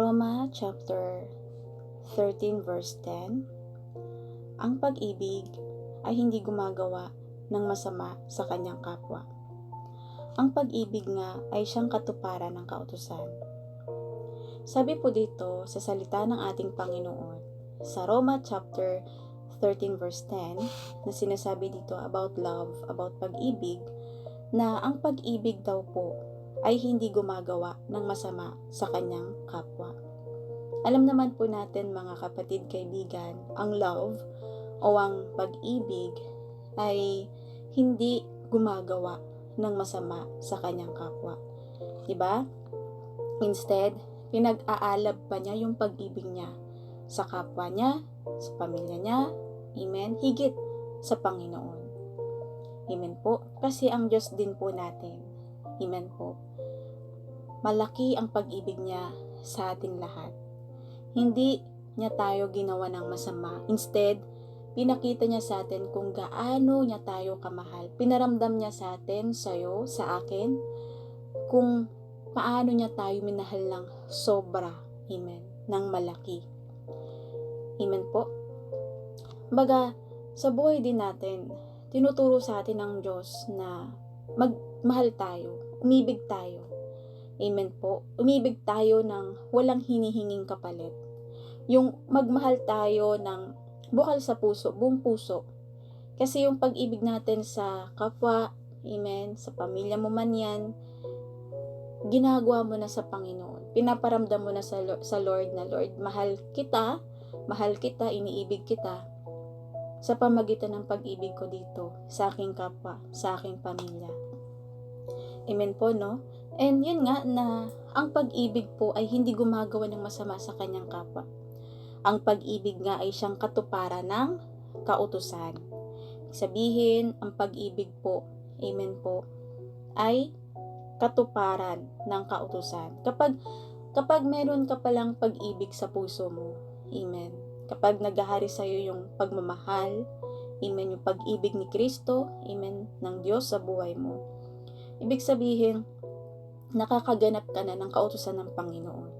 Roma chapter 13 verse 10 Ang pag-ibig ay hindi gumagawa ng masama sa kanyang kapwa. Ang pag-ibig nga ay siyang katuparan ng kautusan. Sabi po dito sa salita ng ating Panginoon sa Roma chapter 13 verse 10 na sinasabi dito about love, about pag-ibig, na ang pag-ibig daw po ay hindi gumagawa ng masama sa kanyang kapwa. Alam naman po natin mga kapatid kaibigan, ang love o ang pag-ibig ay hindi gumagawa ng masama sa kanyang kapwa. 'Di ba? Instead, pinag-aalab pa niya yung pag-ibig niya sa kapwa niya, sa pamilya niya, amen, higit sa Panginoon. Amen po. Kasi ang Diyos din po natin. Po. Malaki ang pag-ibig niya sa ating lahat. Hindi niya tayo ginawa ng masama. Instead, pinakita niya sa atin kung gaano niya tayo kamahal. Pinaramdam niya sa atin, sa'yo, sa akin, kung paano niya tayo minahal ng sobra. Amen. Ng malaki. Amen po. Baga, sa buhay din natin, tinuturo sa atin ng Diyos na magmahal tayo, umibig tayo. Amen po. Umibig tayo ng walang hinihinging kapalit. Yung magmahal tayo ng bukal sa puso, buong puso. Kasi yung pag-ibig natin sa kapwa, amen, sa pamilya mo man yan, ginagawa mo na sa Panginoon. Pinaparamdam mo na sa, sa Lord na, Lord, mahal kita, mahal kita, iniibig kita, sa pamagitan ng pag-ibig ko dito, sa aking kapwa, sa aking pamilya. Amen po, no? And yun nga na ang pag-ibig po ay hindi gumagawa ng masama sa kanyang kapwa. Ang pag-ibig nga ay siyang katuparan ng kautusan. Sabihin, ang pag-ibig po, amen po, ay katuparan ng kautusan. Kapag kapag meron ka palang pag-ibig sa puso mo, amen. Kapag naghahari sa iyo yung pagmamahal, amen, yung pag-ibig ni Kristo, amen, ng Diyos sa buhay mo. Ibig sabihin, nakakaganap ka na ng kautusan ng Panginoon.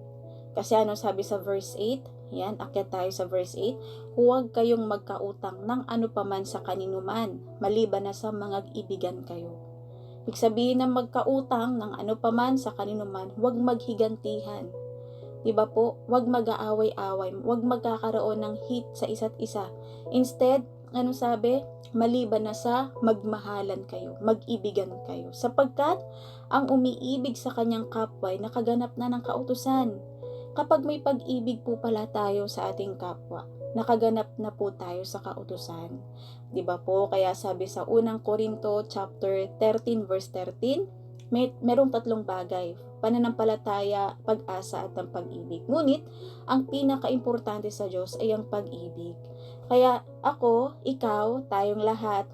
Kasi ano sabi sa verse 8? Yan, akyat tayo sa verse 8. Huwag kayong magkautang ng ano paman sa kaninuman, maliban na sa mga ibigan kayo. Ibig sabihin ng magkautang ng ano paman sa kaninuman, huwag maghigantihan. Diba po? Huwag mag-aaway-away. Huwag magkakaroon ng hit sa isa't isa. Instead, ano sabi? Maliban na sa magmahalan kayo, mag-ibigan kayo. Sapagkat ang umiibig sa kanyang kapwa ay nakaganap na ng kautusan. Kapag may pag-ibig po pala tayo sa ating kapwa, nakaganap na po tayo sa kautusan. 'Di ba po? Kaya sabi sa unang Korinto chapter 13 verse 13, may merong tatlong bagay, pananampalataya, pag-asa at ang pag-ibig. Ngunit ang pinaka-importante sa Diyos ay ang pag-ibig. Kaya ako, ikaw, tayong lahat,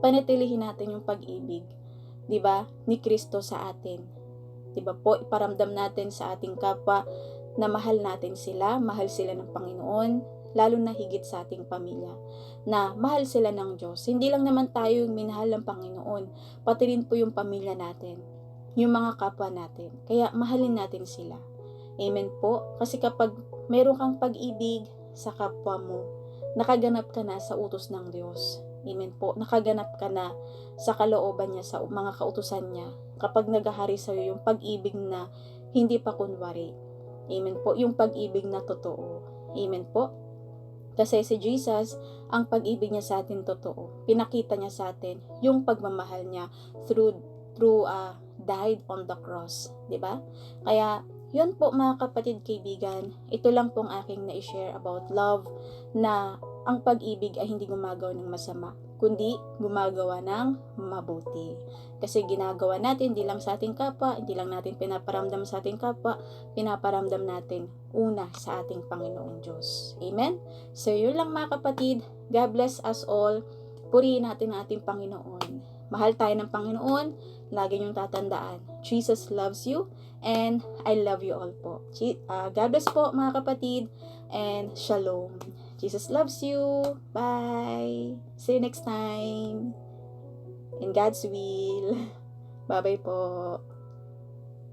panatilihin natin yung pag-ibig, 'di ba? Ni Kristo sa atin. 'Di ba po? Iparamdam natin sa ating kapwa na mahal natin sila, mahal sila ng Panginoon, lalo na higit sa ating pamilya, na mahal sila ng Diyos. Hindi lang naman tayo yung minahal ng Panginoon, pati rin po yung pamilya natin, yung mga kapwa natin. Kaya mahalin natin sila. Amen po. Kasi kapag meron kang pag-ibig sa kapwa mo, nakaganap ka na sa utos ng Diyos. Amen po. Nakaganap ka na sa kalooban niya, sa mga kautusan niya. Kapag naghahari sa iyo yung pag-ibig na hindi pa kunwari. Amen po. Yung pag-ibig na totoo. Amen po. Kasi si Jesus, ang pag-ibig niya sa atin totoo. Pinakita niya sa atin yung pagmamahal niya through through uh, died on the cross, 'di ba? Kaya yun po mga kapatid kaibigan, ito lang pong aking na-share about love na ang pag-ibig ay hindi gumagawa ng masama, kundi gumagawa ng mabuti. Kasi ginagawa natin hindi lang sa ating kapwa, hindi lang natin pinaparamdam sa ating kapwa, pinaparamdam natin una sa ating Panginoong Diyos. Amen? So yun lang mga kapatid, God bless us all. Purihin natin ang ating Panginoon. Mahal tayo ng Panginoon, lagi niyong tatandaan. Jesus loves you and I love you all po. Uh, God bless po mga kapatid and shalom. Jesus loves you. Bye. See you next time. In God's will. Bye-bye po.